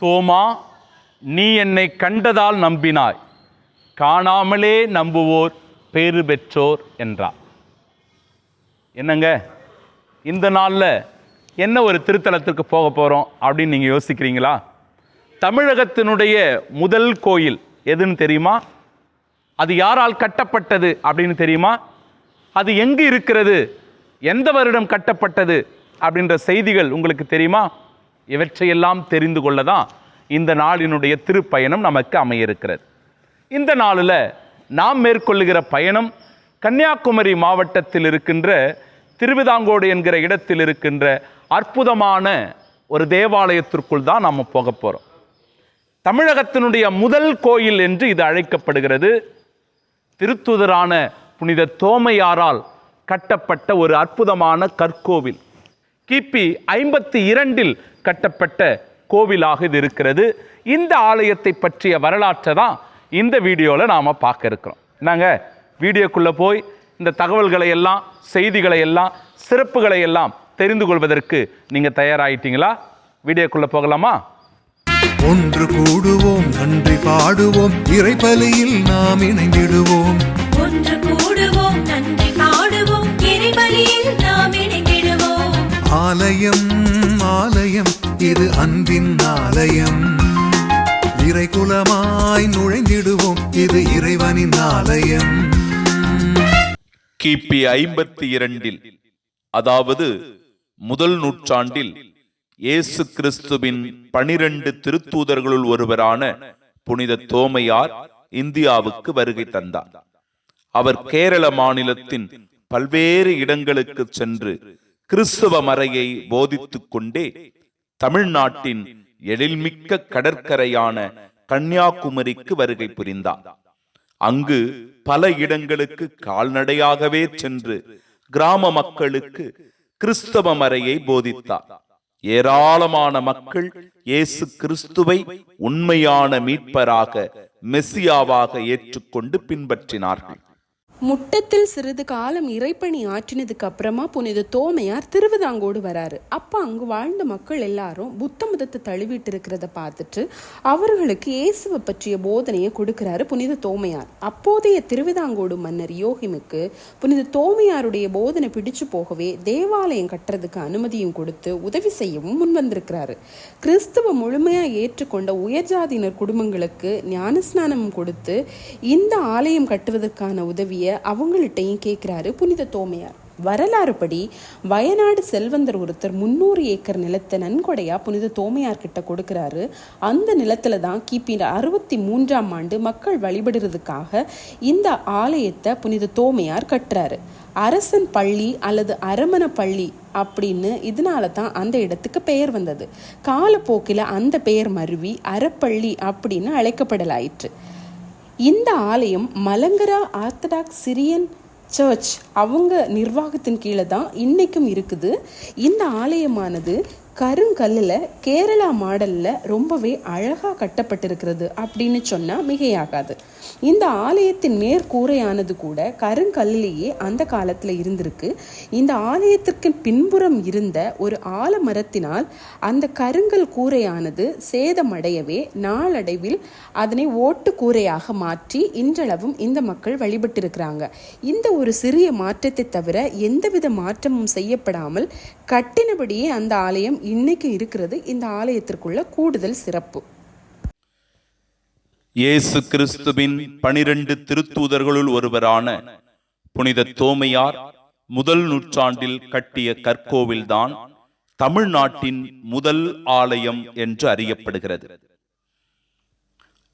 தோமா நீ என்னை கண்டதால் நம்பினாய். காணாமலே நம்புவோர் பேறு பெற்றோர் என்றார். என்னங்க? இந்த நாளில் என்ன ஒரு திருத்தலத்திற்கு போக போகிறோம் அப்படின்னு நீங்கள் யோசிக்கிறீங்களா? தமிழகத்தினுடைய முதல் கோயில் எதுன்னு தெரியுமா? அது யாரால் கட்டப்பட்டது அப்படின்னு தெரியுமா? அது எங்கு இருக்கிறது? எந்த வருடம் கட்டப்பட்டது? அப்படின்ற செய்திகள் உங்களுக்கு தெரியுமா? இவற்றையெல்லாம் தெரிந்து கொள்ள தான் இந்த நாளினுடைய திருப்பயணம் நமக்கு அமைய இருக்கிறது இந்த நாளில் நாம் மேற்கொள்ளுகிற பயணம் கன்னியாகுமரி மாவட்டத்தில் இருக்கின்ற திருவிதாங்கோடு என்கிற இடத்தில் இருக்கின்ற அற்புதமான ஒரு தேவாலயத்திற்குள் தான் நாம் போக போகிறோம் தமிழகத்தினுடைய முதல் கோயில் என்று இது அழைக்கப்படுகிறது. திருத்துதரான புனித தோமையாரால் கட்டப்பட்ட ஒரு அற்புதமான கற்கோவில். கிபி ஐம்பத்தி இரண்டில் கட்டப்பட்ட கோவிலாக இது இருக்கிறது. இந்த ஆலயத்தை பற்றிய வரலாற்றை தான் இந்த வீடியோவில் நாம் பார்க்க இருக்கிறோம். நாங்க வீடியோக்குள்ளே போய் இந்த தகவல்களை எல்லாம் செய்திகளை எல்லாம் சிறப்புகளை எல்லாம் தெரிந்து கொள்வதற்கு நீங்கள் தயாராயிட்டீங்களா? வீடியோக்குள்ளே போகலாமா? ஒன்று கூடுவோம் நன்றி பாடுவோம் இறைபலியில் நாம் இணைந்திடுவோம். ஒன்று கூடுவோம் நன்றி பாடுவோம் இறைபலியில் நாம் இணைந்திடுவோம். ஆலயம் ஆலயம் இது அன்பின் ஆலயம். இறைகுலமாய் நுழைந்திடுவோம் இது இறைவனின் ஆலயம். கிபி ஐம்பத்தி இரண்டில் அதாவது முதல் நூற்றாண்டில் இயேசு கிறிஸ்துவின் பனிரெண்டு திருத்தூதர்களுள் ஒருவரான புனித தோமையார் இந்தியாவுக்கு வருகை தந்தார். அவர் கேரள மாநிலத்தின் பல்வேறு இடங்களுக்கு சென்று கிறிஸ்துவ மறையை போதித்துக் கொண்டே தமிழ்நாட்டின் எழில்மிக்க கடற்கரையான கன்னியாகுமரிக்கு வருகை புரிந்தார். அங்கு பல இடங்களுக்கு கால்நடையாகவே சென்று கிராம மக்களுக்கு கிறிஸ்தவ மறையை போதித்தார். ஏராளமான மக்கள் இயேசு கிறிஸ்துவை உண்மையான மீட்பராக மெசியாவாக ஏற்றுக்கொண்டு பின்பற்றினார்கள். முட்டத்தில் சிறிது காலம் இறைப்பணி ஆற்றினதுக்கு அப்புறமா புனித தோமையார் திருவிதாங்கோடு வராரு. அப்போ அங்கு வாழ்ந்த மக்கள் எல்லாரும் புத்த மதத்தை தழுவிட்டு இருக்கிறத பார்த்துட்டு அவர்களுக்கு இயேசுவை பற்றிய போதனையை கொடுக்கிறாரு புனித தோமையார். அப்போதைய திருவிதாங்கோடு மன்னர் யோகிமுக்கு புனித தோமையாருடைய போதனை பிடிச்சு போகவே தேவாலயம் கட்டுறதுக்கு அனுமதியும் கொடுத்து உதவி செய்யவும் முன்வந்திருக்கிறாரு. கிறிஸ்துவ முழுமையாக ஏற்றுக்கொண்ட உயர்ஜாதியினர் குடும்பங்களுக்கு ஞானஸ்நானம் கொடுத்து இந்த ஆலயம் கட்டுவதற்கான உதவியை அவங்கள்ட்டையும் கேட்குறாரு புனித தோமையார். வரலாறுபடி வயநாடு செல்வந்தர் ஒருத்தர் முந்நூறு ஏக்கர் நிலத்தை நன்கொடையா புனித தோமையார் கிட்ட கொடுக்கிறாரு. அந்த நிலத்துல தான் கிபி அறுபத்தி மூன்றாம் ஆண்டு மக்கள் வழிபடுறதுக்காக இந்த ஆலயத்தை புனித தோமையார் கட்டுறாரு. அரசன் பள்ளி அல்லது அரமண பள்ளி அப்படின்னு இதனால தான் அந்த இடத்துக்கு பெயர் வந்தது. காலப்போக்கில் அந்த பெயர் மருவி அறப்பள்ளி அப்படின்னு அழைக்கப்படலாயிற்று. இந்த ஆலயம் மலங்கரா ஆர்த்தடாக்ஸ் சிரியன் சர்ச் அவங்க நிர்வாகத்தின் கீழே தான் இன்றைக்கும் இருக்குது. இந்த ஆலயமானது கருங்கல்லில் கேரளா மாடலில் ரொம்பவே அழகாக கட்டப்பட்டிருக்கிறது அப்படின்னு சொன்னால் மிகையாகாது. இந்த ஆலயத்தின் மேற்கூரையானது கூட கருங்கல்லிலேயே அந்த காலத்தில் இருந்திருக்கு. இந்த ஆலயத்திற்கு பின்புறம் இருந்த ஒரு ஆலமரத்தினால் அந்த கருங்கல் கூரையானது சேதமடையவே நாளடைவில் அதனை ஓட்டு கூரையாக மாற்றி இன்றளவும் இந்த மக்கள் வழிபட்டிருக்கிறாங்க. இந்த ஒரு சிறிய மாற்றத்தை தவிர எந்தவித மாற்றமும் செய்யப்படாமல் கட்டினபடியே அந்த ஆலயம் இன்னைக்கு இருக்கிறது இந்த ஆலயத்திற்குள்ள கூடுதல் சிறப்பு. இயேசு கிறிஸ்துவின் பனிரெண்டு திருத்தூதர்களுள் ஒருவரான புனித தோமையார் முதல் நூற்றாண்டில் கட்டிய கற்கோவில்தான் தமிழ்நாட்டின் முதல் ஆலயம் என்று அறியப்படுகிறது.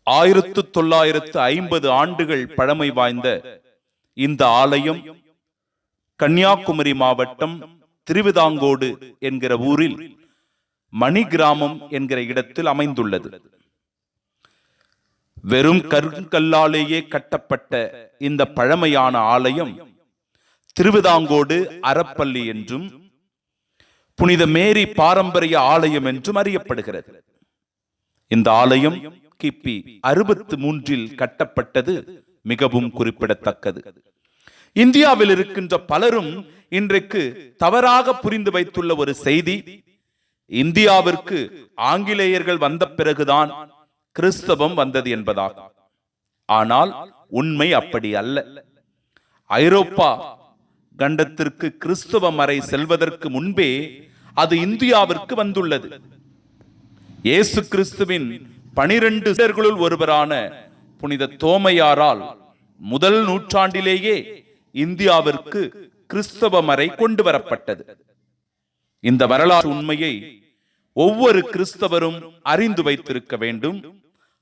ஆயிரத்து தொள்ளாயிரத்து ஐம்பது ஆண்டுகள் பழமை வாய்ந்த இந்த ஆலயம் கன்னியாகுமரி மாவட்டம் திருவிதாங்கோடு என்கிற ஊரில் மணி கிராமம் என்கிற இடத்தில் அமைந்துள்ளது. வெறும் கருங்கல்லாலேயே கட்டப்பட்ட இந்த பழமையான ஆலயம் திருவிதாங்கோடு அறப்பள்ளி என்றும் புனித மேரி பாரம்பரிய ஆலயம் என்றும் அறியப்படுகிறது. இந்த ஆலயம் கிபி அறுபத்து மூன்றில் கட்டப்பட்டது மிகவும் குறிப்பிடத்தக்கது. இந்தியாவில் இருக்கின்ற பலரும் இன்றைக்கு தவறாக புரிந்து வைத்துள்ள ஒரு செய்தி இந்தியாவிற்கு ஆங்கிலேயர்கள் வந்த பிறகுதான் கிறிஸ்தவம் வந்தது என்பதாகும் ஆனால் உண்மை அப்படி அல்ல. ஐரோப்பா கண்டத்திற்கு கிறிஸ்தவம் வரை செல்வதற்கு முன்பே அது இந்தியாவிற்கு வந்துள்ளது. இயேசு கிறிஸ்துவின் பனிரெண்டு சிலர்களுள் ஒருவரான புனித தோமையாரால் முதல் நூற்றாண்டிலேயே இந்தியாவிற்கு கிறிஸ்தவ மறை கொண்டு வரப்பட்டது. இந்த வரலாற்று உண்மையை ஒவ்வொரு கிறிஸ்தவரும் அறிந்து வைத்திருக்க வேண்டும்.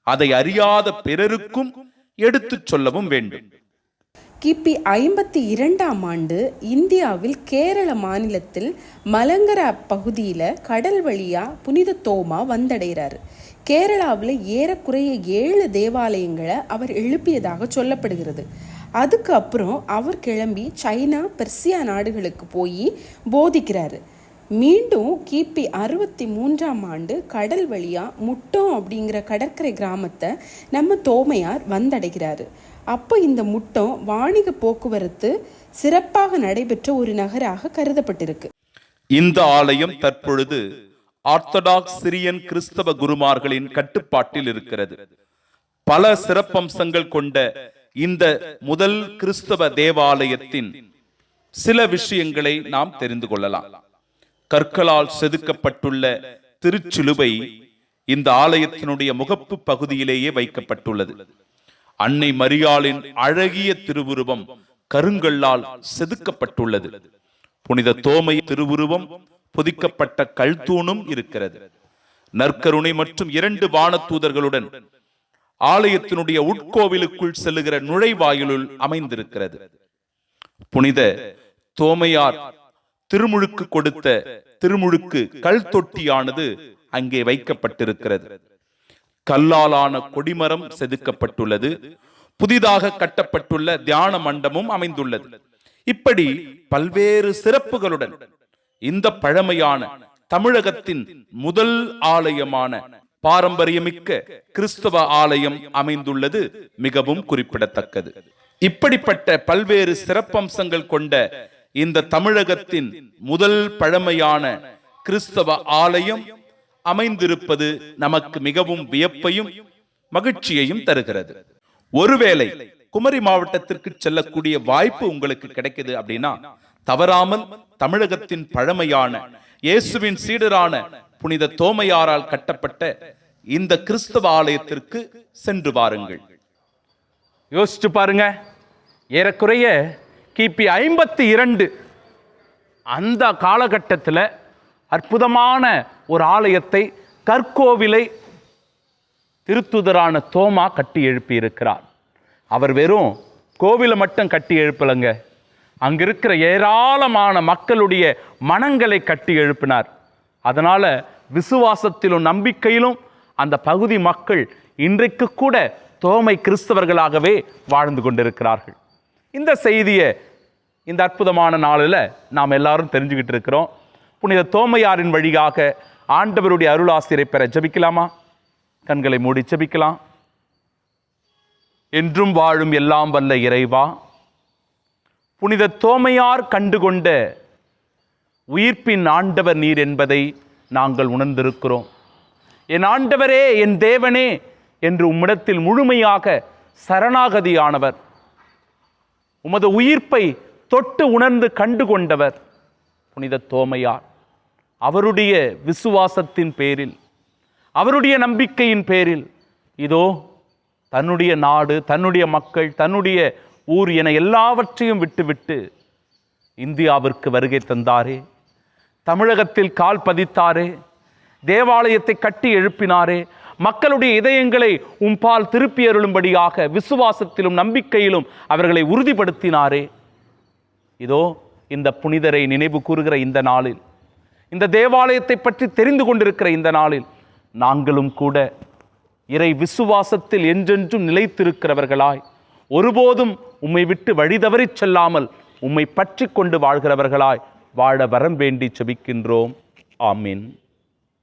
அதை அறியாத பிறருக்கும் எடுத்துச் சொல்லவும் வேண்டும். கிபி ஐம்பத்தி இரண்டாம் ஆண்டு இந்தியாவில் கேரள மாநிலத்தில் மலங்கர பகுதியில் கடல் வழியா புனித தோமா வந்தடைகிறாரு. கேரளாவில் ஏறக்குறைய ஏழு தேவாலயங்களை அவர் எழுப்பியதாக சொல்லப்படுகிறது. அதுக்கு அப்புறம் அவர் கிளம்பி சைனா பெர்சியா நாடுகளுக்கு போய் போதிக்கிறாரு. மீண்டும் கிபி அறுபத்தி மூன்றாம் ஆண்டு கடல் வழியா முட்டம் அப்படிங்கிற கடற்கரை கிராமத்தை நம்ம தோமையார் வந்தடைகிறாரு. அப்போ இந்த முட்டம் வாணிக போக்குவரத்து சிறப்பாக நடைபெற்ற ஒரு நகராக கருதப்பட்டிருக்கு. இந்த ஆலயம் தற்பொழுது ஆர்த்தடாக்ஸ் சிரியன் கிறிஸ்தவ குருமார்களின் கட்டுப்பாட்டில் இருக்கிறது. பல சிறப்பம்சங்கள் கொண்ட இந்த முதல் கிறிஸ்தவ தேவாலயத்தின் சில விஷயங்களை நாம் தெரிந்து கொள்ளலாம். கற்களால் செதுக்கப்பட்டுள்ள திருச்சிலுவை இந்த ஆலயத்தினுடைய முகப்பு பகுதியிலேயே வைக்கப்பட்டுள்ளது. அன்னை மரியாளின் அழகிய திருவுருவம் கருங்கல்லால் செதுக்கப்பட்டுள்ளது. புனித தோமை திருவுருவம் பொதிக்கப்பட்ட கல்தூணும் இருக்கிறது. நற்கருணை மற்றும் இரண்டு வானத்தூதர்களுடன் ஆலயத்தினுடைய உட்கோவிலுக்குள் செல்லுகிற நுழைவாயிலுள் அமைந்திருக்கிறது. புனித தோமையார் திருமுழுக்கு கொடுத்த திருமுழுக்கு கல் தொட்டியானது அங்கே வைக்கப்பட்டிருக்கிறது. கல்லாலான கொடிமரம் செதுக்கப்பட்டுள்ளது. புதிதாக கட்டப்பட்டுள்ள தியான மண்டமும் அமைந்துள்ளது. இப்படி பல்வேறு சிறப்புகளுடன் இந்த பழமையான தமிழகத்தின் முதல் ஆலயமான பாரம்பரியமிக்க கிறிஸ்தவ ஆலயம் அமைந்துள்ளது மிகவும் குறிப்பிடத்தக்கது. இப்படிப்பட்ட பல்வேறு சிறப்பம்சங்கள் கொண்ட இந்த தமிழகத்தின் முதல் பழமையான கிறிஸ்தவ ஆலயம் அமைந்திருப்பது நமக்கு மிகவும் வியப்பையும் மகிழ்ச்சியையும் தருகிறது. ஒருவேளை குமரி மாவட்டத்திற்கு செல்லக்கூடிய வாய்ப்பு உங்களுக்கு கிடைக்குது அப்படின்னா தவறாமல் தமிழகத்தின் பழமையான இயேசுவின் சீடரான புனித தோமையாரால் கட்டப்பட்ட இந்த கிறிஸ்தவ ஆலயத்திற்கு சென்று வாருங்கள். யோசிச்சு பாருங்க. ஏறக்குறைய கிபி ஐம்பத்தி இரண்டு. அந்த காலகட்டத்தில் அற்புதமான ஒரு ஆலயத்தை கற்கோவிலை திருத்துதரான தோமா கட்டி எழுப்பி இருக்கிறார் அவர் வெறும் கோவிலை மட்டும் கட்டி எழுப்பலைங்க. அங்க இருக்கிற ஏராளமான மக்களுடைய மனங்களை கட்டி எழுப்பினார். அதனால் விசுவாசத்திலும் நம்பிக்கையிலும் அந்த பகுதி மக்கள் இன்றைக்கு கூட தோமை கிறிஸ்தவர்களாகவே வாழ்ந்து கொண்டிருக்கிறார்கள். இந்த செய்தியை இந்த அற்புதமான நாளில் நாம் எல்லாரும் தெரிஞ்சுக்கிட்டு இருக்கிறோம். புனித தோமையாரின் வழியாக ஆண்டவருடைய அருளாசிரை பெற ஜபிக்கலாமா? கண்களை மூடி ஜபிக்கலாம். என்றும் வாழும் எல்லாம் வல்ல இறைவா புனித தோமையார் கண்டுகொண்ட உயிர்ப்பின் ஆண்டவர் நீர் என்பதை நாங்கள் உணர்ந்திருக்கிறோம். என் ஆண்டவரே என் தேவனே என்று உம்மிடத்தில் முழுமையாக சரணாகதியானவர் உமது உயிர்ப்பை தொட்டு உணர்ந்து கண்டு கொண்டவர் புனித தோமையார். அவருடைய விசுவாசத்தின் பேரில் அவருடைய நம்பிக்கையின் பேரில் இதோ தன்னுடைய நாடு தன்னுடைய மக்கள் தன்னுடைய ஊர் என எல்லாவற்றையும் விட்டுவிட்டு இந்தியாவிற்கு வருகை தந்தாரே. தமிழகத்தில் கால் பதித்தாரே தேவாலயத்தை கட்டி எழுப்பினாரே மக்களுடைய இதயங்களை உம்பால் திருப்பி அருளும்படியாக விசுவாசத்திலும் நம்பிக்கையிலும் அவர்களை உறுதிப்படுத்தினாரே. இதோ இந்த புனிதரை நினைவு கூறுகிற இந்த நாளில் இந்த தேவாலயத்தை பற்றி தெரிந்து கொண்டிருக்கிற இந்த நாளில் நாங்களும் கூட இறை விசுவாசத்தில் என்றென்றும் நிலைத்திருக்கிறவர்களாய் ஒருபோதும் உம்மை விட்டு வழி தவறிச் செல்லாமல் உம்மை பற்றி கொண்டு வாழ்கிறவர்களாய் வாழ வரம் வேண்டி செபிக்கின்றோம். ஆமீன்.